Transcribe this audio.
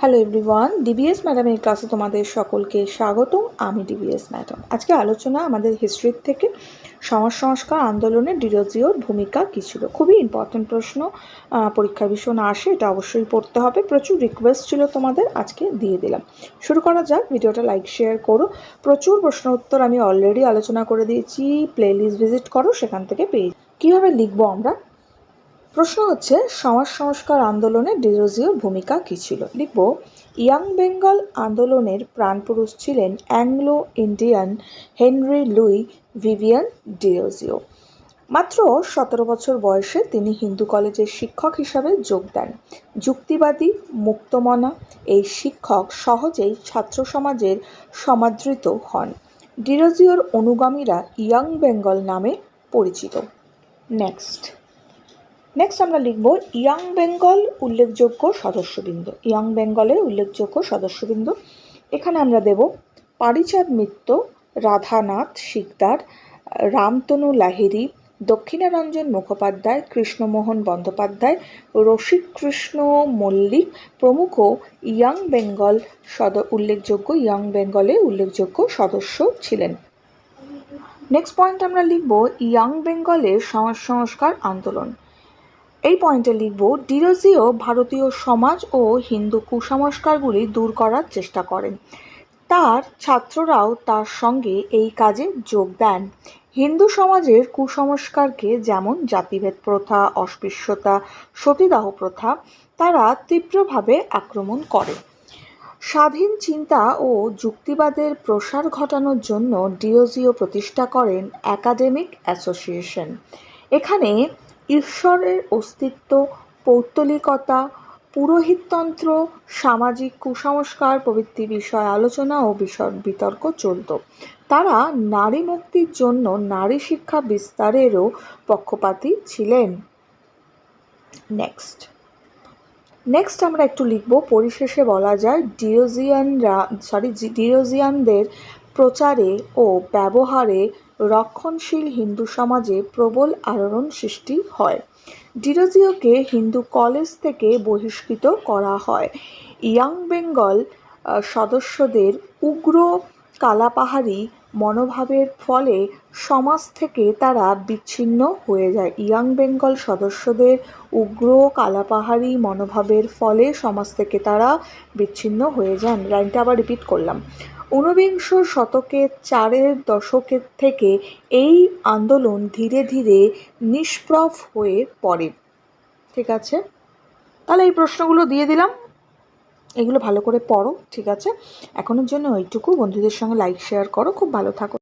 Hello everyone DBS ম্যাডামের ক্লাসে তোমাদের সকলকে স্বাগত আমি ডিবিএস ম্যাডাম আজকে আলোচনা আমাদের হিস্ট্রির থেকে সমাজ সংস্কার আন্দোলনে ডিরোজিওর ভূমিকা কী ছিল? খুবই ইম্পর্টেন্ট প্রশ্ন আহ, পরীক্ষায় ভীষণ আসে এটা অবশ্যই পড়তে হবে। প্রচুর রিকোয়েস্ট ছিল তোমাদের আজকে দিয়ে দিলাম। শুরু করা যাক ভিডিওটা লাইক শেয়ার করো। প্রচুর প্রশ্ন উত্তর আমি অলরেডি আলোচনা করে দিয়েছি প্লে ভিজিট করো সেখান থেকে পেয়ে কীভাবে লিখব আমরা? প্রশ্ন হচ্ছে, সমাজ সংস্কার আন্দোলনে ডিরোজিওর ভূমিকা কী ছিল? লিখব, ইয়াং বেঙ্গল আন্দোলনের প্রাণপুরুষ ছিলেন Anglo Indian Henry Louis Vivian Derozio. মাত্র সতেরো বছর বয়সে তিনি হিন্দু কলেজের শিক্ষক হিসাবে যোগ দেন। যুক্তিবাদী, মুক্তমনা, এই শিক্ষক সহজেই ছাত্র সমাজের সমাদৃত হন। ডিরোজিওর অনুগামীরা ইয়াং বেঙ্গল নামে পরিচিত। নেক্সট। নেক্সট আমরা লিখব ইয়াং বেঙ্গল উল্লেখযোগ্য সদস্যবৃন্দ। ইয়াং বেঙ্গলের উল্লেখযোগ্য সদস্যবৃন্দ। এখানে আমরা দেব পারিচাঁদ মিত্র রাধানাথ শিকদার রামতনু লাহিড়ী দক্ষিণারঞ্জন মুখোপাধ্যায় কৃষ্ণমোহন বন্দ্যোপাধ্যায় রসিকৃষ্ণ মল্লিক প্রমুখ ইয়াং বেঙ্গল সদ, উল্লেখযোগ্য ইয়াং বেঙ্গলের উল্লেখযোগ্য সদস্য ছিলেন। নেক্সট পয়েন্ট আমরা লিখব ইয়াং বেঙ্গলের সমাজ সংস্কার আন্দোলন। এই পয়েন্টে লিখব ডিরোজিও ভারতীয় সমাজ ও হিন্দু কুসংস্কারগুলি দূর করার চেষ্টা করেন তার ছাত্ররাও তার সঙ্গে এই কাজে যোগ দেন। হিন্দু সমাজের কুসংস্কারকে যেমন জাতিভেদ প্রথা, অস্পৃশ্যতা, সতীদাহ প্রথা, তারা তীব্রভাবে আক্রমণ করে। স্বাধীন চিন্তা ও যুক্তিবাদের প্রসার ঘটানোর জন্য ডিওজিও প্রতিষ্ঠা করেন একাডেমিক অ্যাসোসিয়েশন। এখানে ঈশ্বরের অস্তিত্ব, পৌত্তলিকতা, পুরোহিততন্ত্র, সামাজিক কুসংস্কার প্রভৃতি বিষয়ে আলোচনা ও বিষয় বিতর্ক চলত। তারা নারী মুক্তির জন্য নারী শিক্ষা বিস্তারেরও পক্ষপাতী ছিলেন। নেক্সট নেক্সট আমরা একটু লিখব। পরিশেষে বলা যায়, ডিওজিয়ানরা সরি ডিওজিয়ানদের প্রচারে ও ব্যবহারে রক্ষণশীল হিন্দু সমাজে প্রবল আলোড়ন সৃষ্টি হয়। ডিরোজিওকে হিন্দু কলেজ থেকে বহিষ্কৃত করা হয়। ইয়াং বেঙ্গল সদস্যদের উগ্র কালাপাহাড়ি মনোভাবের ফলে সমাজ থেকে তারা বিচ্ছিন্ন হয়ে যায়। ইয়াং বেঙ্গল সদস্যদের উগ্র কালাপাহাড়ি মনোভাবের ফলে সমাজ থেকে তারা বিচ্ছিন্ন হয়ে যান। লাইনটা আবার রিপিট করলাম। ঊনবিংশ শতকের চারের দশকের থেকে এই আন্দোলন ধীরে ধীরে নিষ্প্রভ হয়ে পড়ে। ঠিক আছে? তাহলে এই প্রশ্নগুলো দিয়ে দিলাম। এগুলো ভালো করে পড়ো, ঠিক আছে? এখনের জন্য ওইটুকু বন্ধুদের সঙ্গে লাইক শেয়ার করো। খুব ভালো থাকো।